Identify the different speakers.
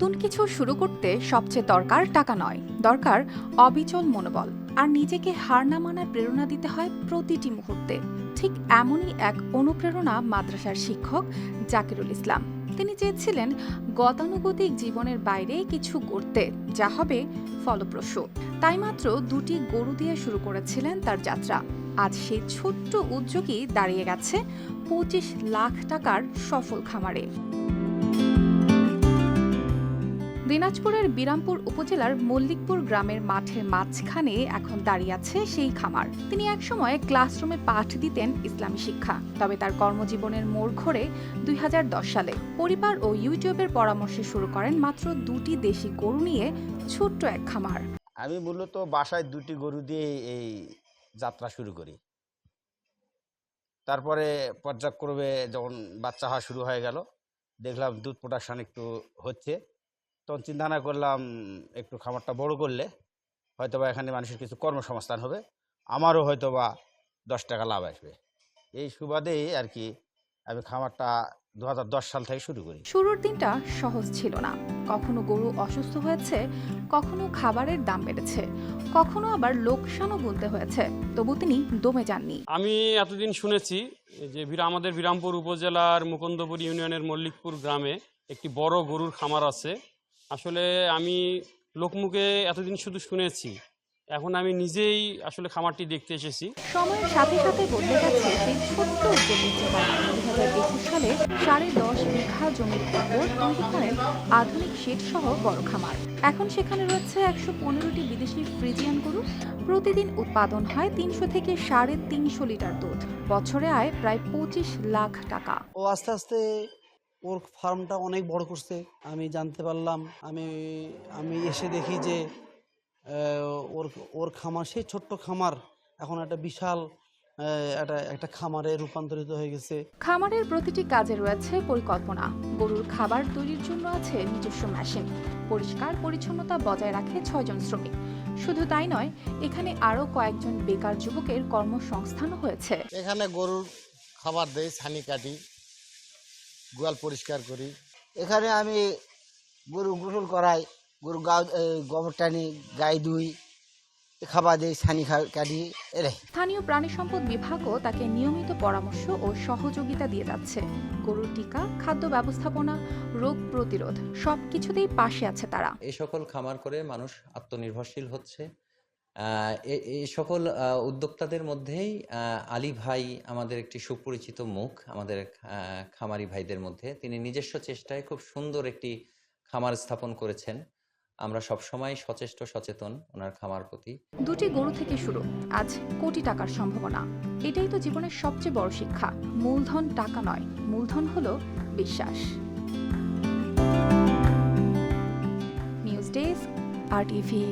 Speaker 1: নতুন কিছু শুরু করতে সবচেয়ে দরকার টাকা নয়, দরকার অবিচল মনোবল। আর নিজেকে হার না মানার প্রেরণা দিতে হয় প্রতিটি মুহূর্তে। ঠিক এমনই এক অনুপ্রেরণা মাদ্রাসার শিক্ষক জাকিরুল ইসলাম। তিনি চেয়েছিলেন গতানুগতিক জীবনের বাইরে কিছু করতে যা হবে ফলপ্রসূ। তাই মাত্র দুটি গরু দিয়ে শুরু করেছিলেন তার যাত্রা। আজ সেই ছোট্ট উদ্যোগই দাঁড়িয়ে গেছে পঁচিশ লাখ টাকার সফল খামারে। দিনাজপুরের বিরামপুর উপজেলার মল্লিকপুর গ্রামের মাঠের মাঝখানে এখন দাঁড়িয়ে আছে সেই খামার। তিনি একসময় ক্লাসরুমে পাঠ দিতেন ইসলামী শিক্ষা। তবে তার কর্মজীবনের মোড় ঘোরে দুই সালে। পরিবার ও ইউটিউবের পরামর্শে শুরু করেন মাত্র দুটি দেশি গরু নিয়ে ছোট্ট এক খামার।
Speaker 2: আমি মূলত বাসায় দুটি গরু দিয়ে এই যাত্রা শুরু করি। তারপরে পর্যায়ক্রমে যখন বাচ্চা হওয়া শুরু হয়ে গেল, দেখলাম দুধ প্রোডাকশান একটু হচ্ছে। তখন চিন্তা ভাবনা করলাম একটু খামারটা বড় করলে হয়তোবা এখানে মানুষের কিছু কর্মসংস্থান হবে আমারও হয়তোবা দশ টাকা লাভ আসবে। এই সুবাদেই আর কি আমি খামারটা দু হাজার দশ সাল থেকে শুরু করি।
Speaker 1: শুরুর দিনটা সহজ ছিল না। কখনো গরু অসুস্থ হয়েছে কখনো খাবারের দাম বেড়েছে কখনো আবার লোকসানও বলতে হয়েছে তবু তিনি দমে যাননি।
Speaker 3: আমি এতদিন শুনেছি যে আমাদের বিরামপুর উপজেলার মুকুন্দপুর ইউনিয়নের মল্লিকপুর গ্রামে একটি বড় গরুর খামার আছে। আসলে আমি লোকমুখে এতদিন শুধু শুনেছি। এখন আমি নিজেই আসলে খামারটি দেখতে এসেছি।
Speaker 1: সময়ের সাথে সাথে বদলে গেছে সেই ছোট্ট দুই সালে সাড়ে দশ বিঘা জমির উপর তৈরি করেন আধুনিক শেড সহ বড় খামার। এখন সেখানে রয়েছে একশো পনেরোটি বিদেশি ফ্রিজিয়ান গরু। প্রতিদিন উৎপাদন হয় তিনশো থেকে সাড়ে তিনশো লিটার দুধ। বছরে আয় প্রায় পঁচিশ লাখ টাকা।
Speaker 4: ও আস্তে আস্তে ওর ফার্মটা অনেক বড় করছে। আমি জানতে পারলাম আমি আমি এসে দেখি যে ওর ওর খামার সেই ছোট্ট খামার এখন একটা বিশাল একটা একটা খামারে রূপান্তরিত হয়ে গেছে।
Speaker 1: খামারের প্রতিটি কাজে রয়েছে পরিকল্পনা। গরুর খাবার তৈরির জন্য আছে নিজস্ব মেশিন। পরিষ্কার পরিচ্ছন্নতা বজায় রাখে ছয়জন শ্রমিক। শুধু তাই নয় এখানে আরও কয়েকজন বেকার যুবকের কর্মসংস্থানও হয়েছে।
Speaker 5: এখানে গরুর খাবার দেয় ছানি কাটি। গোয়াল পরিষ্কার করি।
Speaker 6: এখানে আমি গরু গোসল করাই গরু গাও এই গোবর টানি গাই দুই খাবার দিই ছানি কাটি এরে
Speaker 1: স্থানীয় প্রাণী সম্পদ বিভাগও তাকে নিয়মিত পরামর্শ ও সহযোগিতা দিয়ে যাচ্ছে। গরুর টিকা খাদ্য ব্যবস্থাপনা রোগ প্রতিরোধ সবকিছুতেই পাশে আছে তারা।
Speaker 7: এই সকল খামার করে মানুষ আত্মনির্ভরশীল হচ্ছে। এ- সকল উদ্যোক্তাদের মধ্যেই আলী ভাই আমাদের একটি সুপরিচিত মুখ, আমাদের খামারি ভাইদের মধ্যে। তিনি নিজস্ব চেষ্টায় খুব সুন্দর একটি খামার স্থাপন করেছেন। আমরা সবসময় সচেষ্ট, সচেতন ওনার খামার প্রতি।
Speaker 1: দুটি গরু থেকে শুরু, আজ কোটি টাকার সম্ভাবনা। এটাই তো জীবনের সবচেয়ে বড় শিক্ষা। মূলধন টাকা নয়, মূলধন হলো বিশ্বাস। News desk, R TV.